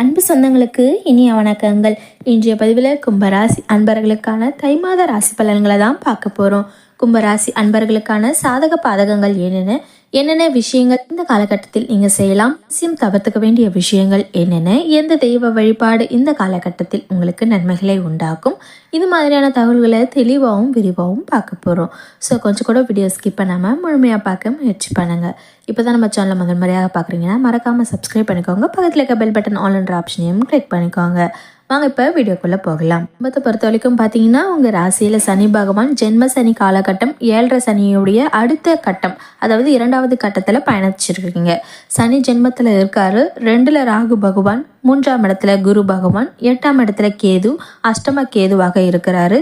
அன்பு சொந்தங்களுக்கு இனிய வணக்கங்கள். இன்றைய பதிவில் கும்பராசி அன்பர்களுக்கான தை மாத ராசி பலன்களை தான் பார்க்க போகிறோம் கும்பராசி அன்பர்களுக்கான சாதக பாதகங்கள் என்னென்ன? என்னென்ன விஷயங்கள் இந்த காலகட்டத்தில் நீங்கள் செய்யலாம்? அவசியம் தவிர்த்துக்க வேண்டிய விஷயங்கள் என்னென்ன? எந்த தெய்வ வழிபாடு இந்த காலகட்டத்தில் உங்களுக்கு நன்மைகளை உண்டாக்கும்? இது மாதிரியான தகவல்களை தெளிவாகவும் விரிவாகவும் பார்க்க போகிறோம் ஸோ கொஞ்சம் கூட வீடியோ ஸ்கிப் பண்ணாமல் முழுமையாக பார்க்க முயற்சி பண்ணுங்கள் இப்போ தான் நம்ம சேனலை முதல் முறையாக பார்க்குறீங்கன்னா மறக்காமல் சப்ஸ்கிரைப் பண்ணிக்கோங்க. பக்கத்தில் இருக்க பெல் பட்டன் ஆல்ன்ற ஆப்ஷனையும் கிளிக் பண்ணிக்கோங்க. வாங்க இப்போ வீடியோக்குள்ளே போகலாம். கும்பத்தை பொறுத்த வரைக்கும் பார்த்தீங்கன்னா உங்கள் ராசியில் சனி பகவான் ஜென்ம சனி காலகட்டம் ஏழரை சனியுடைய அடுத்த கட்டம் அதாவது இரண்டாவது கட்டத்தில் பயணிச்சிருக்கீங்க. சனி ஜென்மத்தில் இருக்காரு. ரெண்டில் ராகு பகவான் மூன்றாம் இடத்துல குரு பகவான் எட்டாம் இடத்துல கேது அஷ்டம கேதுவாக இருக்கிறாரு.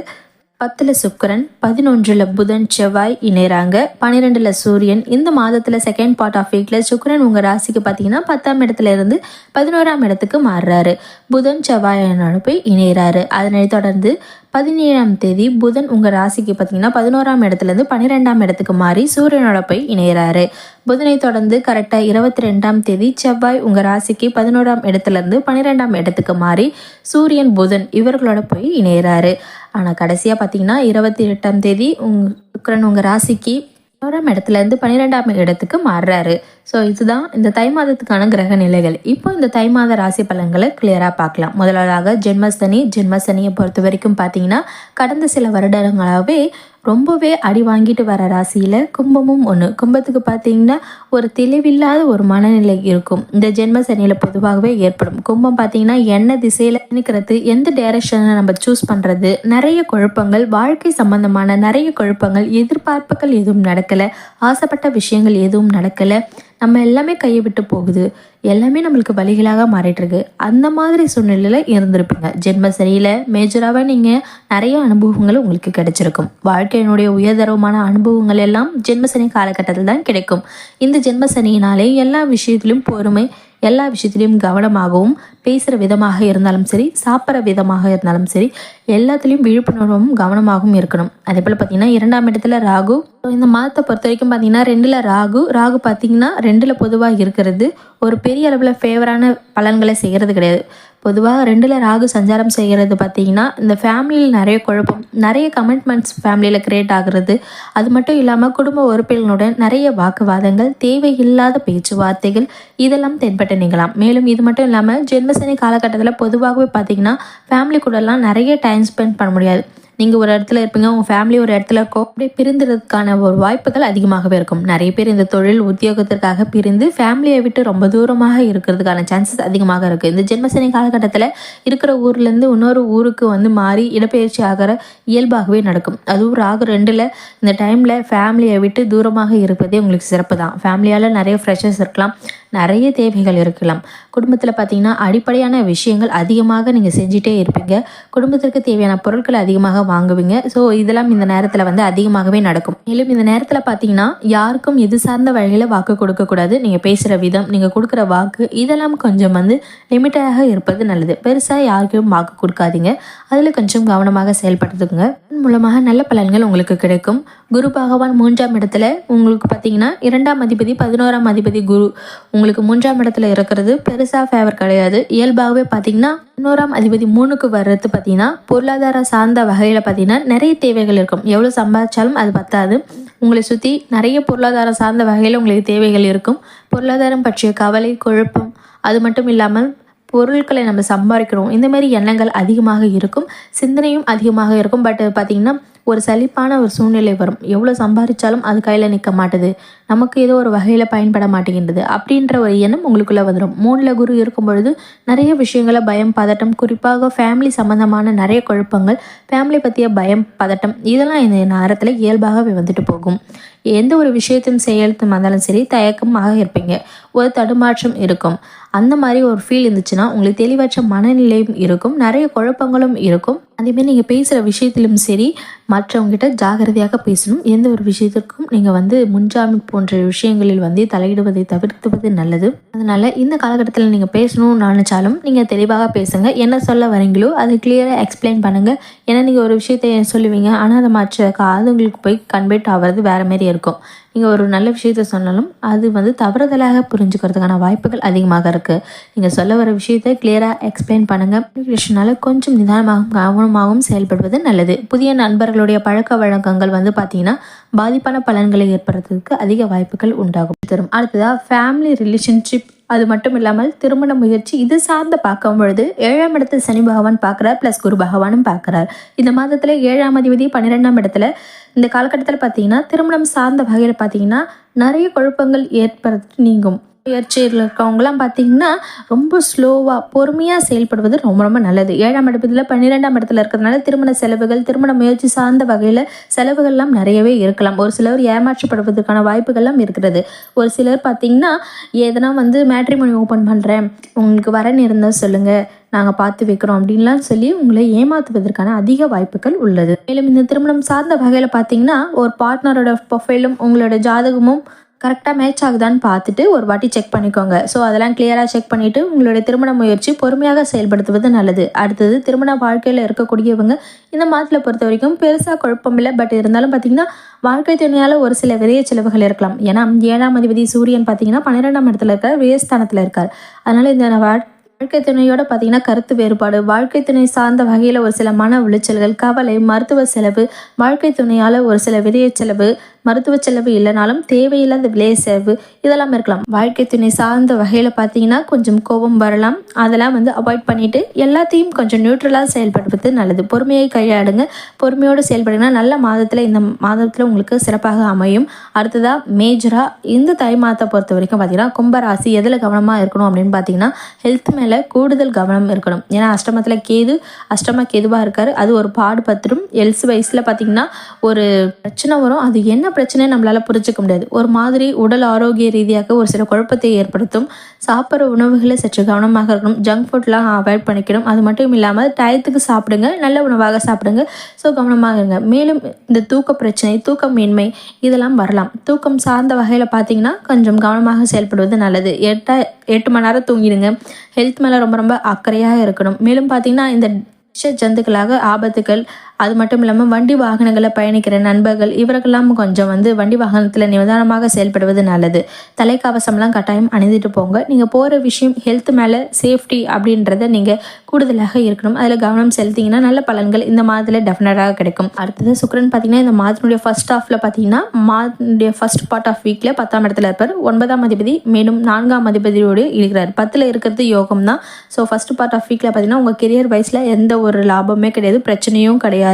பத்தில் சுக்கரன் பதினொன்றில் புதன் செவ்வாய் இணைறாங்க. பன்னிரெண்டில் சூரியன். இந்த மாதத்தில் செகண்ட் பார்ட் ஆஃப் வீக்கில் சுக்கரன் உங்கள் ராசிக்கு பார்த்தீங்கன்னா பத்தாம் இடத்துல இருந்து பதினோராம் இடத்துக்கு மாறுறாரு. புதன் செவ்வாய் போய் இணைகிறாரு அதனை தொடர்ந்து பதினேழாம் தேதி புதன் உங்கள் ராசிக்கு பார்த்தீங்கன்னா பதினோராம் இடத்துலேருந்து பன்னிரெண்டாம் இடத்துக்கு மாறி சூரியனோட போய் இணைகிறாரு புதனை தொடர்ந்து கரெக்டாக இருபத்தி ரெண்டாம் தேதி செவ்வாய் உங்கள் ராசிக்கு பதினோராம் இடத்துலேருந்து பன்னிரெண்டாம் இடத்துக்கு மாறி சூரியன் புதன் இவர்களோட போய் இணைகிறாரு ஆனால் கடைசியாக பார்த்தீங்கன்னா இருபத்தி எட்டாம் தேதி உங் சுக்கரன் உங்கள் ராசிக்கு பதினோராம் இடத்துலேருந்து பன்னிரெண்டாம் இடத்துக்கு மாறுறாரு. ஸோ இதுதான் இந்த தை மாதத்துக்கான கிரக நிலைகள். இப்போ இந்த தை மாத ராசி பலன்களை கிளியராக பார்க்கலாம். முதலாவதாக ஜென்மசனி ஜென்மசனியை பொறுத்த வரைக்கும் பார்த்தீங்கன்னா கடந்த சில வருடங்களாகவே ரொம்பவே அடி வாங்கிட்டு வர ராசியில் கும்பமும் ஒன்று கும்பத்துக்கு பார்த்தீங்கன்னா ஒரு தெளிவில்லாத ஒரு மனநிலை இருக்கும். இந்த ஜென்ம சனியில் பொதுவாகவே ஏற்படும். கும்பம் பார்த்தீங்கன்னா என்ன திசையில் நிற்கிறது எந்த டைரக்ஷனை நம்ம சூஸ் பண்ணுறது நிறைய குழப்பங்கள் வாழ்க்கை சம்பந்தமான நிறைய குழப்பங்கள் எதிர்பார்ப்புகள் எதுவும் நடக்கலை ஆசைப்பட்ட விஷயங்கள் எதுவும் நடக்கலை நம்ம எல்லாமே கையை விட்டு போகுது. எல்லாமே நம்மளுக்கு வழிகளாக மாறிட்டுருக்கு. அந்த மாதிரி சூழ்நிலையில் இருந்திருப்பீங்க. ஜென்ம சரியில் மேஜராகவே நீங்கள் நிறைய அனுபவங்கள் உங்களுக்கு கிடைச்சிருக்கும். வாழ்க்கையினுடைய உயர்தரமான அனுபவங்கள் எல்லாம் ஜென்மசனி காலகட்டத்தில் தான் கிடைக்கும். இந்த ஜென்ம சனியினாலே எல்லா விஷயத்திலும் பொறுமை எல்லா விஷயத்திலையும் கவனமாகவும் பேசுகிற விதமாக இருந்தாலும் சரி சாப்பிட்ற விதமாக இருந்தாலும் சரி எல்லாத்துலேயும் விழிப்புணர்வும் கவனமாகவும் இருக்கணும். அதே போல் பார்த்தீங்கன்னா இரண்டாம் இடத்துல ராகு. இந்த மாதத்தை பொறுத்த வரைக்கும் பார்த்தீங்கன்னா ரெண்டில் ராகு. ராகு பார்த்தீங்கன்னா ரெண்டில் பொதுவாக இருக்கிறது ஒரு பெரிய அளவில் ஃபேவரான பலன்களை செய்கிறது கிடையாது. பொதுவாக ரெண்டில் ராகு சஞ்சாரம் செய்கிறது பார்த்தீங்கன்னா இந்த ஃபேமிலியில் நிறைய குழப்பம் நிறைய கமிட்மெண்ட்ஸ் ஃபேமிலியில் க்ரியேட் ஆகுறது. அது மட்டும் இல்லாமல் குடும்ப உறுப்பினர்களுடன் நிறைய வாக்குவாதங்கள் தேவையில்லாத பேச்சுவார்த்தைகள் இதெல்லாம் தென்பட்டு நீங்களாம் மேலும் இது மட்டும் இல்லாமல் ஜென்மசனி காலகட்டத்தில் பொதுவாகவே பார்த்தீங்கன்னா ஃபேமிலி கூடலாம் நிறைய டைம் ஸ்பெண்ட் பண்ண முடியாது. நீங்கள் ஒரு இடத்துல இருப்பீங்க உங்கள் ஃபேமிலி ஒரு இடத்துல இருக்கோ அப்படியே பிரிந்துறதுக்கான ஒரு வாய்ப்புகள் அதிகமாகவே இருக்கும். நிறைய பேர் இந்த தொழில் உத்தியோகத்திற்காக பிரிந்து ஃபேமிலியை விட்டு ரொம்ப தூரமாக இருக்கிறதுக்கான சான்சஸ் அதிகமாக இருக்குது இந்த ஜென்மசனி காலகட்டத்தில் இருக்கிற ஊர்லேருந்து இன்னொரு ஊருக்கு வந்து மாறி இடப்பெயர்ச்சி ஆகிற இயல்பாகவே நடக்கும். அதுவும் ராகு ரெண்டில் இந்த டைமில் ஃபேமிலியை விட்டு தூரமாக இருப்பதே உங்களுக்கு சிறப்பு தான் ஃபேமிலியால் நிறைய ஃப்ரெஷர்ஸ் இருக்கலாம். நிறைய தேவைகள் இருக்கலாம். குடும்பத்தில் பார்த்தீங்கன்னா அடிப்படையான விஷயங்கள் அதிகமாக நீங்கள் செஞ்சிட்டே இருப்பீங்க. குடும்பத்திற்கு தேவையான பொருட்களை அதிகமாக வாங்குவீங்க. ஸோ இதெல்லாம் இந்த நேரத்தில் வந்து அதிகமாகவே நடக்கும். மேலும் இந்த நேரத்தில் பார்த்தீங்கன்னா யாருக்கும் எது சார்ந்த வழியில் வாக்கு கொடுக்கக்கூடாது நீங்கள் பேசுகிற விதம் நீங்கள் கொடுக்குற வாக்கு இதெல்லாம் கொஞ்சம் வந்து லிமிட்டாக இருப்பது நல்லது. பெருசாக யாருக்கும் வாக்கு கொடுக்காதீங்க. அதில் கொஞ்சம் கவனமாக செயல்படுத்துங்க. மூலமாக நல்ல பலன்கள் உங்களுக்கு கிடைக்கும். குரு பகவான் மூன்றாம் இடத்துல உங்களுக்கு பார்த்தீங்கன்னா இரண்டாம் அதிபதி பதினோராம் அதிபதி குரு உங்களுக்கு மூன்றாம் இடத்துல இருக்கிறது. பெருசாக ஃபேவர் கிடையாது. இயல்பாகவே பார்த்தீங்கன்னா இன்னொராம் அதிபதி மூணுக்கு வர்றது பார்த்தீங்கன்னா பொருளாதார சார்ந்த வகையில் பார்த்தீங்கன்னா நிறைய தேவைகள் இருக்கும். எவ்வளோ சம்பாதிச்சாலும் அது பத்தாது. உங்களை சுற்றி நிறைய பொருளாதார சார்ந்த வகையில் உங்களுக்கு தேவைகள் இருக்கும். பொருளாதாரம் பற்றிய கவலை குழப்பம் அது மட்டும் இல்லாமல் பொருட்களை நம்ம சம்பாதிக்கிறோம். இந்த மாதிரி எண்ணங்கள் அதிகமாக இருக்கும். சிந்தனையும் அதிகமாக இருக்கும். பட் பார்த்திங்கன்னா ஒரு சலிப்பான ஒரு சூழ்நிலை வரும். எவ்வளோ சம்பாதிச்சாலும் அது கையில் நிற்க மாட்டுது. நமக்கு ஏதோ ஒரு வகையில் பயன்பட மாட்டேங்கின்றது. அப்படின்ற ஒரு எண்ணம் உங்களுக்குள்ளே வந்துடும் மூணில் குரு இருக்கும் பொழுது நிறைய விஷயங்களை பயம் பதட்டம் குறிப்பாக ஃபேமிலி சம்மந்தமான நிறைய குழப்பங்கள் ஃபேமிலி பற்றிய பயம் பதட்டம் இதெல்லாம் இந்த நேரத்தில் இயல்பாகவே வந்துட்டு போகும். எந்த ஒரு விஷயத்தையும் செயலுக்கும் வந்தாலும் சரி தயக்கமாக இருப்பீங்க. ஒரு தடுமாற்றம் இருக்கும். அந்த மாதிரி ஒரு ஃபீல் இருந்துச்சுன்னா உங்களுக்கு தெளிவற்ற மனநிலையும் இருக்கும். நிறைய குழப்பங்களும் இருக்கும். அதேமாதிரி நீங்கள் பேசுகிற விஷயத்திலும் சரி மற்றவங்ககிட்ட ஜாகிரதையாக பேசணும். எந்த ஒரு விஷயத்திற்கும் நீங்கள் வந்து முன்ஜாமீன் போன்ற விஷயங்களில் வந்து தலையிடுவதை தவிர்த்துவது நல்லது. அதனால் இந்த காலகட்டத்தில் நீங்கள் பேசணும்னு நினச்சாலும் நீங்கள் தெளிவாக பேசுங்க. என்ன சொல்ல வரீங்களோ அதை கிளியராக எக்ஸ்பிளைன் பண்ணுங்கள் ஏன்னா நீங்கள் ஒரு விஷயத்தை சொல்லுவீங்க. ஆனால் அதை மற்ற காதுங்களுக்கு போய் கன்வெர்ட் ஆகிறது வேறு மாதிரி இருக்கும். இருக்கும். நீங்கள் ஒரு நல்ல விஷயத்த சொன்னாலும் அது வந்து தவறுதலாக புரிஞ்சுக்கிறதுக்கான வாய்ப்புகள் அதிகமாக இருக்குது நீங்கள் சொல்ல வர விஷயத்தை கிளியராக எக்ஸ்பிளைன் பண்ணுங்கள் கம்யூனிகேஷனால் கொஞ்சம் நிதானமாகவும் கவனமாகவும் செயல்படுவது நல்லது. புதிய நண்பர்களுடைய பழக்க வழக்கங்கள் வந்து பார்த்தீங்கன்னா பாதிப்பான பலன்களை ஏற்படுறதுக்கு அதிக வாய்ப்புகள் உண்டாகும். தரும் அடுத்ததாக ஃபேமிலி ரிலேஷன்ஷிப் அது மட்டும் இல்லாமல் திருமண முயற்சி இது சார்ந்த பார்க்கும் பொழுது ஏழாம் இடத்துல சனி பகவான் பார்க்குறார் ப்ளஸ் குரு பகவானும் பார்க்குறார். இந்த மாதத்தில் ஏழாம் அதிபதி பன்னிரெண்டாம் இடத்துல இந்த காலகட்டத்தில் பார்த்தீங்கன்னா திருமணம் சார்ந்த வகையில் பார்த்தீங்கன்னா நிறைய குழப்பங்கள் ஏற்படுத்தி நீங்கும். முயற்சியில் இருக்கவங்களாம் பார்த்தீங்கன்னா ரொம்ப ஸ்லோவாக பொறுமையாக செயல்படுவது ரொம்ப ரொம்ப நல்லது. ஏழாம் இடத்துல பன்னிரெண்டாம் இடத்துல இருக்கிறதுனால திருமண செலவுகள் திருமண முயற்சி சார்ந்த வகையில் செலவுகள்லாம் நிறையவே இருக்கலாம். ஒரு சிலர் ஏமாற்றப்படுவதற்கான வாய்ப்புகள்லாம் இருக்கிறது. ஒரு சிலர் பார்த்தீங்கன்னா எதனா வந்து மேட்ரிமோனி ஓப்பன் பண்ணுறேன் உங்களுக்கு வரன் இருந்தால் சொல்லுங்கள் நாங்கள் பார்த்து வைக்கிறோம். அப்படின்லாம் சொல்லி உங்களை ஏமாற்றுவதற்கான அதிக வாய்ப்புகள் உள்ளது. மேலும் இந்த திருமணம் சார்ந்த வகையில் பார்த்தீங்கன்னா ஒரு பார்ட்னரோட ப்ரொஃபைலும் உங்களோட ஜாதகமும் கரெக்டாக மேட்ச் ஆகுதான்னு பார்த்துட்டு ஒரு வாட்டி செக் பண்ணிக்கோங்க. ஸோ அதெல்லாம் கிளியராக செக் பண்ணிவிட்டு உங்களுடைய திருமண முயற்சி பொறுமையாக செயல்படுத்துவது நல்லது. அடுத்தது திருமண வாழ்க்கையில் இருக்கக்கூடியவங்க இந்த மாதத்தில் பொறுத்த வரைக்கும் பெருசாக குழப்பம் இல்லை பட் இருந்தாலும் பார்த்தீங்கன்னா வாழ்க்கை துணையால் ஒரு சில விரைய செலவுகள் இருக்கலாம். ஏன்னா ஏழாம் அதிபதி சூரியன் பார்த்தீங்கன்னா பன்னிரெண்டாம் இடத்துல இருக்கார் வியஸ்தானத்தில் இருக்கார். அதனால் இந்த வாழ் வாழ்க்கை துணையோட பார்த்தீங்கன்னா கருத்து வேறுபாடு. வாழ்க்கை துணை சார்ந்த வகையில் ஒரு சில மன உளைச்சல்கள் கவலை மருத்துவ செலவு வாழ்க்கை துணையால் ஒரு சில விதைய செலவு மருத்துவ செலவு இல்லைனாலும் தேவையில்லாத விலை செலவு இதெல்லாம் இருக்கலாம். வாழ்க்கை துணை சார்ந்த வகையில் பார்த்தீங்கன்னா கொஞ்சம் கோபம் வரலாம். அதெல்லாம் வந்து அவாய்ட் பண்ணிட்டு எல்லாத்தையும் கொஞ்சம் நியூட்ரலாக செயல்படுவது நல்லது. பொறுமையை கையாடுங்க பொறுமையோடு செயல்படுங்கன்னா நல்ல மாதத்தில் இந்த மாதத்தில் உங்களுக்கு சிறப்பாக அமையும். அடுத்ததாக மேஜராக இந்த தை மாதத்தை பொறுத்த வரைக்கும் பார்த்தீங்கன்னா கும்பராசி எதில் கவனமாக இருக்கணும் அப்படின்னு பார்த்தீங்கன்னா ஹெல்த் மேலே கூடுதல் கவனம் இருக்கணும். ஏன்னா அஷ்டமத்தில் கேது அஷ்டம கேதுவாக இருக்காரு. அது ஒரு பாடுபத்திரும் எல்ஸ் வயசில் பார்த்தீங்கன்னா ஒரு பிரச்சனை வரும். அது என்ன பிரச்சனை நம்மளால் புரிஞ்சிக்க முடியாது. ஒரு மாதிரி உடல் ஆரோக்கிய ரீதியாக ஒரு சில குழப்பத்தை ஏற்படுத்தும். சாப்பிட்ற உணவுகளை சற்று கவனமாக இருக்கணும். ஜங்க் ஃபுட்லாம் அவாய்ட் பண்ணிக்கணும். அது மட்டும் இல்லாமல் டயத்துக்கு சாப்பிடுங்க. நல்ல உணவாக சாப்பிடுங்க. ஸோ கவனமாக இருங்க. மேலும் இந்த தூக்க பிரச்சனை தூக்கமின்மை இதெல்லாம் வரலாம். தூக்கம் சார்ந்த வகையில் பார்த்தீங்கன்னா கொஞ்சம் கவனமாக செயல்படுவது நல்லது. எட்ட எட்டு மணி நேரம் தூங்கிடுங்க. ஹெல்த் மேலே ரொம்ப ரொம்ப அக்கறையாக இருக்கணும். மேலும் பார்த்தீங்கன்னா இந்த விஷ ஜந்துக்களாக ஆபத்துகள் அது மட்டும் இல்லாமல் வண்டி வாகனங்களில் பயணிக்கிற நண்பர்கள் இவர்களெல்லாம் கொஞ்சம் வந்து வண்டி வாகனத்தில் நிதானமாக செயல்படுவது நல்லது. தலைக்கவசம்லாம் கட்டாயம் அணிந்துட்டு போங்க. நீங்கள் போகிற விஷயம் ஹெல்த் மேலே சேஃப்டி அப்படின்றத நீங்கள் கூடுதலாக இருக்கணும். அதில் கவனம் செலுத்திங்கன்னா நல்ல பலன்கள் இந்த மாதத்தில் டெஃபினட்டாக கிடைக்கும். அடுத்தது சுக்கரன் பார்த்தீங்கன்னா இந்த மாதத்தினுடைய ஃபர்ஸ்ட் ஹாஃபில் பார்த்தீங்கன்னா மாதனுடைய ஃபர்ஸ்ட் பார்ட் ஆஃப் வீக்கில் பத்தாம் இடத்துல இருப்பார். ஒன்பதாம் அதிபதி மேலும் நான்காம் அதிபதியோடு இருக்கிறார். பத்தில் இருக்கிறது யோகம் தான் ஸோ ஃபர்ஸ்ட் பார்ட் ஆஃப் வீக்கில் பார்த்தீங்கன்னா உங்கள் கெரியர் வைஸில் எந்த ஒரு லாபமே கிடையாது. பிரச்சனையும் கிடையாது.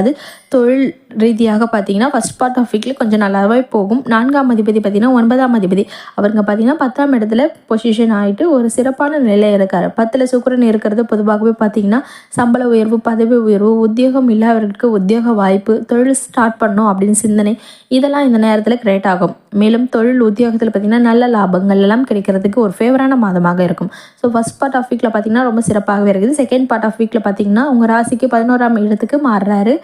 தொழில் ரீதியாக பார்த்தீங்கன்னா ஃபஸ்ட் பார்ட் ஆஃப் வீக்கில் கொஞ்சம் நல்லாவே போகும். நான்காம் அதிபதி பார்த்தீங்கன்னா ஒன்பதாம் அதிபதி. அவருங்க பார்த்தீங்கன்னா பத்தாம் இடத்துல பொசிஷன் ஆகிட்டு ஒரு சிறப்பான நிலையில் இருக்கார். பத்தில் சுக்கரன் இருக்கிறது பொதுவாகவே பார்த்தீங்கன்னா சம்பள உயர்வு பதவி உயர்வு உத்தியோகம் இல்லாதவர்களுக்கு உத்தியோக வாய்ப்பு தொழில் ஸ்டார்ட் பண்ணணும் அப்படின்னு சிந்தனை இதெல்லாம் இந்த நேரத்தில் கிரேட் ஆகும். மேலும் தொழில் உத்தியோகத்தில் பார்த்தீங்கன்னா நல்ல லாபங்கள் எல்லாம் கிடைக்கிறதுக்கு ஒரு ஃபேவரான மாதமாக இருக்கும். ஸோ ஃபஸ்ட் பார்ட் ஆஃப் வீக்கில் பார்த்தீங்கன்னா ரொம்ப சிறப்பாகவே இருக்குது. செகண்ட் பார்ட் ஆஃப் வீக்கில் பார்த்தீங்கன்னா உங்கள் ராசிக்கு பதினோராம் இடத்துக்கு மாறுறாரு.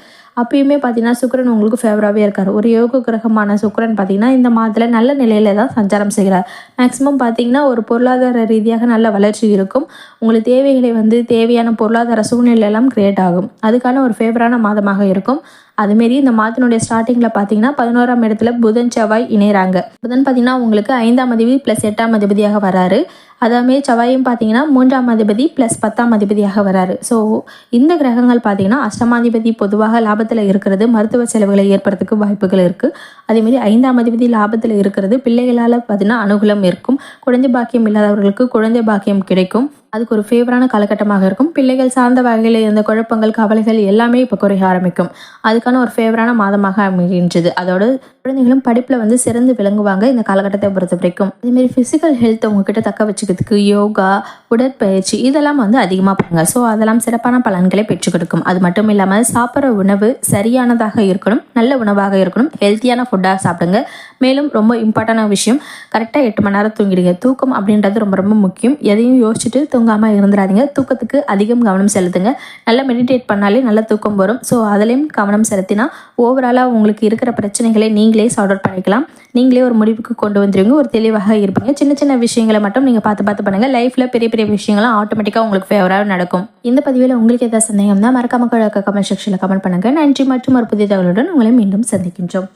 அப்பயுமே பார்த்தீங்கன்னா சுக்கரன் உங்களுக்கு ஃபேவராகவே இருக்கார். ஒரு யோக கிரகமான சுக்கரன் பார்த்தீங்கன்னா இந்த மாதத்தில் நல்ல நிலையில தான் சஞ்சாரம் செய்கிறார். மேக்ஸிமம் பார்த்தீங்கன்னா ஒரு பொருளாதார ரீதியாக நல்ல வளர்ச்சி இருக்கும். உங்களுக்கு தேவைகளை வந்து தேவையான பொருளாதார சூழ்நிலை எல்லாம் கிரியேட் ஆகும். அதுக்கான ஒரு ஃபேவரான மாதமாக இருக்கும். அதுமாரி இந்த மாதத்தினுடைய ஸ்டார்டிங்கில் பார்த்தீங்கன்னா பதினோராம் இடத்துல புதன் செவ்வாய் இணைகிறாங்க புதன் பார்த்தீங்கன்னா உங்களுக்கு ஐந்தாம் அதிபதி ப்ளஸ் எட்டாம் அதிபதியாக வராரு. அதேமாரி செவ்வாயும் பார்த்தீங்கன்னா மூன்றாம் அதிபதி ப்ளஸ் பத்தாம் அதிபதியாக வராரு. ஸோ இந்த கிரகங்கள் பார்த்தீங்கன்னா அஷ்டமாதிபதி பொதுவாக லாபத்தில் இருக்கிறது மருத்துவ செலவுகளை ஏற்படுறதுக்கு வாய்ப்புகள் இருக்குது அதேமாரி ஐந்தாம் அதிபதி லாபத்தில் இருக்கிறது பிள்ளைகளால் பார்த்தீங்கன்னா அனுகூலம் இருக்கும். குழந்தை பாக்கியம் இல்லாதவர்களுக்கு குழந்தை பாக்கியம் கிடைக்கும். அதுக்கு ஒரு ஃபேவரான காலகட்டமாக இருக்கும். பிள்ளைகள் சார்ந்த வகையில் இருந்த குழப்பங்கள் கவலைகள் எல்லாமே இப்போ குறைய ஆரம்பிக்கும். அதுக்கான ஒரு ஃபேவரான மாதமாக அமைகின்றது. அதோட குழந்தைகளும் படிப்பில் வந்து சிறந்து விளங்குவாங்க இந்த காலகட்டத்தை பொறுத்த வரைக்கும். அதேமாரி ஃபிசிக்கல் ஹெல்த் உங்ககிட்ட தக்க வச்சுக்கிறதுக்கு யோகா உடற்பயிற்சி இதெல்லாம் வந்து அதிகமாக பண்ணுங்க. ஸோ அதெல்லாம் சிறப்பான பலன்களை பெற்றுக் கொடுக்கும். அது மட்டும் இல்லாமல் சாப்பிட்ற உணவு சரியானதாக இருக்கணும் நல்ல உணவாக இருக்கணும் ஹெல்த்தியான ஃபுட்டாக சாப்பிடுங்க. மேலும் ரொம்ப இம்பார்ட்டண்டான விஷயம் கரெக்டாக எட்டு மணி நேரம் தூங்கிடுங்க. தூக்கம் அப்படின்றது ரொம்ப ரொம்ப முக்கியம். எதையும் யோசிச்சுட்டு தூங்காமல் இருந்துடாதீங்க. தூக்கத்துக்கு அதிகம் கவனம் செலுத்துங்க. நல்லா மெடிடேட் பண்ணாலே நல்ல தூக்கம் வரும். ஸோ அதுலேயும் கவனம் செலுத்தினா ஓவராலாக உங்களுக்கு இருக்கிற பிரச்சனைகளை நீங்களே சார்ட் அவுட் பண்ணிக்கலாம். நீங்களே ஒரு முடிவுக்கு கொண்டு வந்துருவீங்க ஒரு தெளிவாக இருப்பீங்க. சின்ன சின்ன விஷயங்களை மட்டும் நீங்கள் பார்த்து பார்த்து பண்ணுங்கள் லைஃப்பில் பெரிய பெரிய விஷயங்கள்லாம் ஆட்டோமேட்டிக்காக உங்களுக்கு ஃபேவராக நடக்கும். இந்த பதிவில் உங்களுக்கு ஏதாவது சந்தேகம் தான் மறக்காம கமெண்ட் செக்ஷனில் கமெண்ட் பண்ணுங்கள் நன்றி மற்றும் ஒரு புதிய தகவலுடன் உங்களை மீண்டும் சந்திக்கின்றோம்.